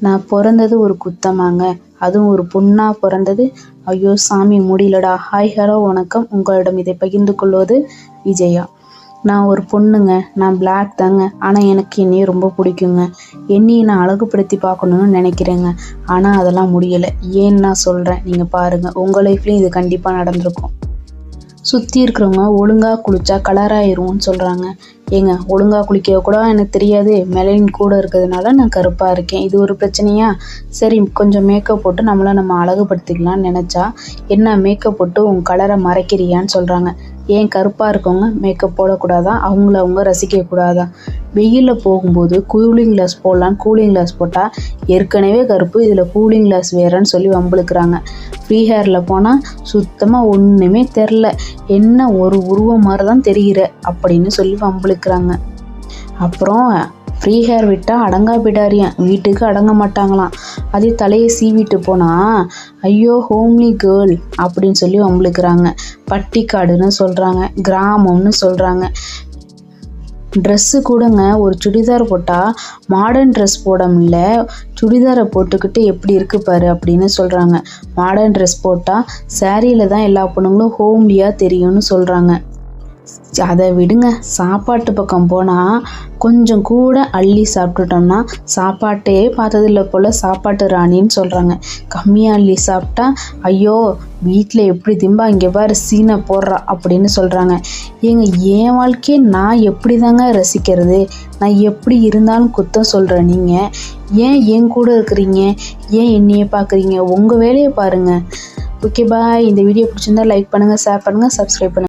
நான் பிறந்தது ஒரு குத்தமாங்க. அதுவும் ஒரு பொண்ணாக பிறந்தது. ஐயோ சாமி முடியலடா. ஹாய் ஹலோ வணக்கம். உங்களிடம் இதை பகிர்ந்து கொள்வது விஜயா. நான் ஒரு பொண்ணுங்க. நான் பிளாக் தாங்க. ஆனால் எனக்கு என்னையை ரொம்ப பிடிக்குங்க. என்னையை நான் அழகுபடுத்தி பார்க்கணுன்னு நினைக்கிறேங்க. ஆனால் அதெல்லாம் முடியலை. ஏன்னு நான் சொல்கிறேன் நீங்கள் பாருங்கள் உங்கள் லைஃப்லேயும் இது கண்டிப்பாக நடந்திருக்கும். சுற்றி இருக்கிறவங்க ஒழுங்காக குளித்தா கலராயிரும்னு சொல்கிறாங்க ஏங்க ஒழுங்காக குளிக்க கூட எனக்கு தெரியாது. மெலனின் கூட இருக்கிறதுனால நான் கருப்பாக இருக்கேன். இது ஒரு பிரச்சனையா? சரி கொஞ்சம் மேக்கப் போட்டு நம்மளை நம்ம அழகுபடுத்திக்கலாம்னு நினச்சா என்ன மேக்கப் போட்டு உன் கலரை மறைக்கிறியான்னு சொல்கிறாங்க ஏன் கருப்பாக இருக்கவங்க மேக்கப் போடக்கூடாதா? அவங்கள அவங்க ரசிக்கக்கூடாதா? வெயிலில் போகும்போது கூலிங் கிளாஸ் போடலாம். கூலிங் கிளாஸ் போட்டால் ஏற்கனவே கருப்பு இதில் கூலிங் கிளாஸ் வேறன்னு சொல்லி வம்பளுக்குறாங்க ஃப்ரீ ஹேரில் போனால் சுத்தமாக ஒன்றுமே தெரில. என்ன ஒரு உருவம் மாதிரி தான் தெரிகிற அப்படின்னு சொல்லி வம்பளுக்குறாங்க அப்புறம் ஃப்ரீ ஹேர் விட்டால் அடங்கா பிடாரியாம் வீட்டுக்கு அடங்க மாட்டாங்களாம். அதே தலையை சீவிட்டு போனால் ஐயோ ஹோம்லி கேர்ள் அப்படின்னு சொல்லி வம்பளுக்குறாங்க பட்டிக்காடுன்னு சொல்கிறாங்க கிராமம்னு சொல்கிறாங்க ட்ரெஸ்ஸு கூடங்க ஒரு சுடிதார் போட்டால் மாடர்ன் ட்ரெஸ் போட முடியல. சுடிதாரை போட்டுக்கிட்டு எப்படி இருக்கு பாரு அப்படின்னு சொல்கிறாங்க மாடர்ன் ட்ரெஸ் போட்டால் சேரீயில் தான் எல்லா பொண்ணுங்களும் ஹோம்லியாக தெரியும்னு சொல்கிறாங்க அதை விடுங்க. சாப்பாட்டு பக்கம் போனால் கொஞ்சம் கூட அள்ளி சாப்பிட்டுட்டோம்னா சாப்பாட்டே பார்த்ததில்ல போல் சாப்பாட்டு ராணின்னு சொல்கிறாங்க கம்மியாக அள்ளி சாப்பிட்டா ஐயோ வீட்டில் எப்படி திம்பா இங்கே பாரு சீனை போடுறா அப்படின்னு சொல்கிறாங்க ஏங்க என் வாழ்க்கையை நான் எப்படி தாங்க ரசிக்கிறது? நான் எப்படி இருந்தாலும் குத்தம் சொல்கிறேன் நீங்கள் ஏன் என் கூட இருக்கிறீங்க? ஏன் என்னையே பார்க்குறீங்க? உங்கள் வேலையை பாருங்கள் ஓகே பாய் இந்த வீடியோ பிடிச்சிருந்தா லைக் பண்ணுங்கள் ஷேர் பண்ணுங்கள் சப்ஸ்கிரைப் பண்ணுங்கள்